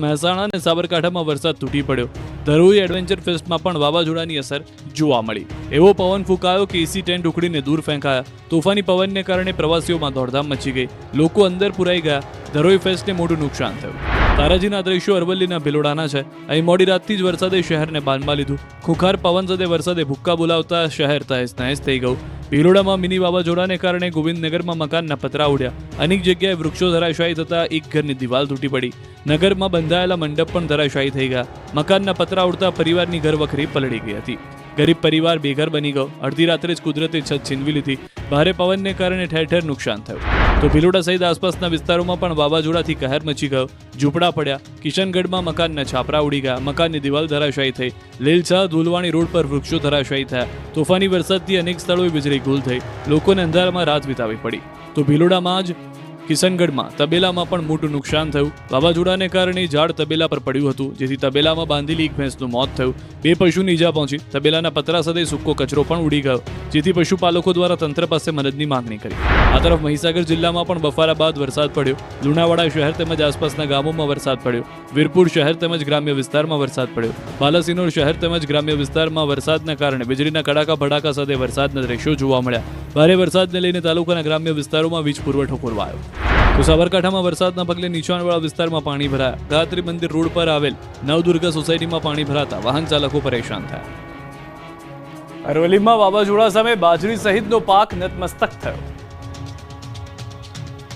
મહેસાણા અને સાબરકાંઠામાં વરસાદ તૂટી પડ્યો. ધરોઈ એડવેન્ચર ફેસ્ટમાં પણ વાવાઝોડાની અસર જોવા મળી. એવો પવન ફૂંકાયો કે એસી ટેન્ટ ઉખડીને દૂર ફેંકાયા. તોફાની પવનને કારણે પ્રવાસીઓમાં દોડધામ મચી ગઈ. લોકો અંદર પુરાઈ ગયા. ધરોઈ ફેસ્ટને મોટું નુકસાન થયું. તારાજીના દ્રશ્યો અરવલ્લીના ભિલોડાના છે. અહીં મોડી રાતથી જ વરસાદે શહેરને બાનમાં લીધું. ખુખાર પવન સાથે વરસાદે ભૂક્કા બોલાવતા શહેર તહેસ નહેસ થઈ ગયું. ભિલોડામાં મિની વાવાઝોડાને કારણે ગોવિંદનગરમાં મકાનના પતરા ઉડ્યા. અનેક જગ્યાએ વૃક્ષો ધરાશાયી થતા એક ઘરની દિવાલ તૂટી પડી. નગરમાં બંધાયેલા મંડપ પણ ધરાશાયી થઈ ગયા. મકાનના પતરા ઉડતા પરિવારની ઘર વખરી પલળી ગઈ હતી. ગરીબ પરિવાર બેઘર બની ગયો. અડધી રાત્રે જ કુદરતી છત છીનવી લીધી. ભારે પવનને કારણે ઠેર ઠેર નુકસાન થયું. તો ભીલોડા સહિત આસપાસના વિસ્તારોમાં પણ વાવાઝોડાથી કહેર મચી ગયો. ઝૂંપડા પડ્યા. કિશનગઢમાં મકાનના છાપરા ઉડી ગયા. મકાનની દિવાલ ધરાશાયી થઈ. લીલછા ધુલવાણી રોડ પર વૃક્ષો ધરાશાયી થયા. તોફાની વરસાદથી અનેક સ્થળોએ વીજળી ગુલ થઈ. લોકોને અંધારામાં રાત વિતાવી પડી. તો ભીલોડામાં જ કિશનગઢમાં તબેલામાં પણ મોટું નુકસાન થયું. વાવાઝોડાને કારણે ઝાડ તબેલા પર પડ્યું હતું, જેથી તબેલામાં બાંધેલી એક ભેંસનું મોત થયું. બે પશુની ઈજા પહોંચી. તબેલાના પતરા સાથે સૂકો કચરો પણ ઉડી ગયો, જેથી પશુપાલકો દ્વારા તંત્ર પાસે મદદની માંગણી કરી. આ તરફ મહીસાગર જિલ્લામાં પણ બફારા બાદ વરસાદ પડ્યો. લુણાવાડા શહેર તેમજ આસપાસના ગામોમાં વરસાદ પડ્યો. વીરપુર શહેર તેમજ ગ્રામ્ય વિસ્તારમાં વરસાદ પડ્યો. બાલાસિનોર શહેર તેમજ ગ્રામ્ય વિસ્તારમાં વરસાદના કારણે વીજળીના કડાકા ભડાકા સાથે વરસાદના દ્રશ્યો જોવા મળ્યા. ભારે વરસાદને લઈને તાલુકાના ગ્રામ્ય વિસ્તારોમાં વીજ પુરવઠો ખોરવાયો. તો સાબરકાંઠામાં વરસાદના પગલે નીચાણવાળા વિસ્તારમાં પાણી ભરાયા. ગાયત્રી મંદિર રોડ પર આવેલ નવદુર્ગા સોસાયટીમાં પાણી ભરાતા વાહન ચાલકો પરેશાન થયા. અરવલ્લીમાં વાવાઝોડા સામે બાજરી સહિતનો પાક નતમસ્તક થયો.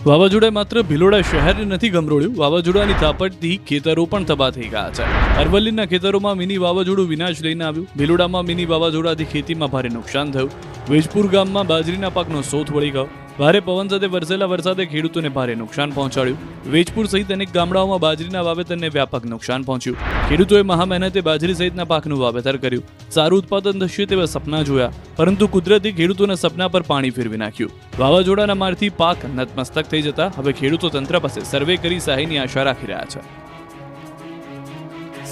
વાવાઝોડાએ માત્ર ભિલોડા શહેરને નથી ગમરોળ્યું, વાવાઝોડાની તાપટથી ખેતરો પણ તબાહ થઈ ગયા છે. અરવલ્લીના ખેતરોમાં મિની વાવાઝોડું વિનાશ લઈને આવ્યું. ભિલોડામાં મિની વાવાઝોડાથી ખેતીમાં ભારે નુકસાન થયું. વેજપુર ગામમાં બાજરીના પાકનો સોથ વળી ગયો. ભારે પવન સાથે વરસેલા વરસાદે ખેડૂતોને ભારે નુકસાન પહોંચાડ્યું. વેજપુર સહિત અનેક ગામડાઓમાં બાજરીના વાવેતરને વ્યાપક નુકસાન પહોંચ્યું. ખેડૂતોએ મહા મહેનતે બાજરી સહિતના પાકનું વાવેતર કર્યું. સારું ઉત્પાદન થશે તેવા સપના જોયા, પરંતુ કુદરતી ખેડૂતોના સપના પર પાણી ફેરવી નાખ્યું. વાવાઝોડાના મારથી પાક નતમસ્તક થઈ જતા હવે ખેડૂતો તંત્ર પાસે સર્વે કરી સહાયની આશા રાખી રહ્યા છે.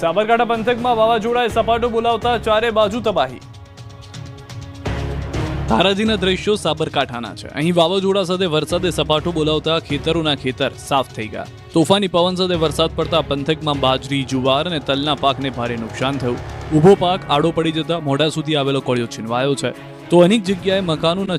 સાબરકાંઠા પંથકમાં વાવાઝોડાએ સપાટો બોલાવતા ચારે બાજુ તબાહી. તારાજીના દ્રશ્યો સાબરકાંઠાના છે. અહીં વાવાઝોડા સાથે વરસાદે સપાટું બોલાવતા ખેતરોના ખેતર સાફ થઈ ગયા. તોફાની પવન સાથે વરસાદ પડતા પંથકમાં બાજરી, જુવાર અને તલના પાકને ભારે નુકસાન થયું. ઊભો પાક આડો પડી જતા મોઢા સુધી આવેલો કોળિયો છીનવાયો છે. તો અનેક જગ્યાએ મકાનોના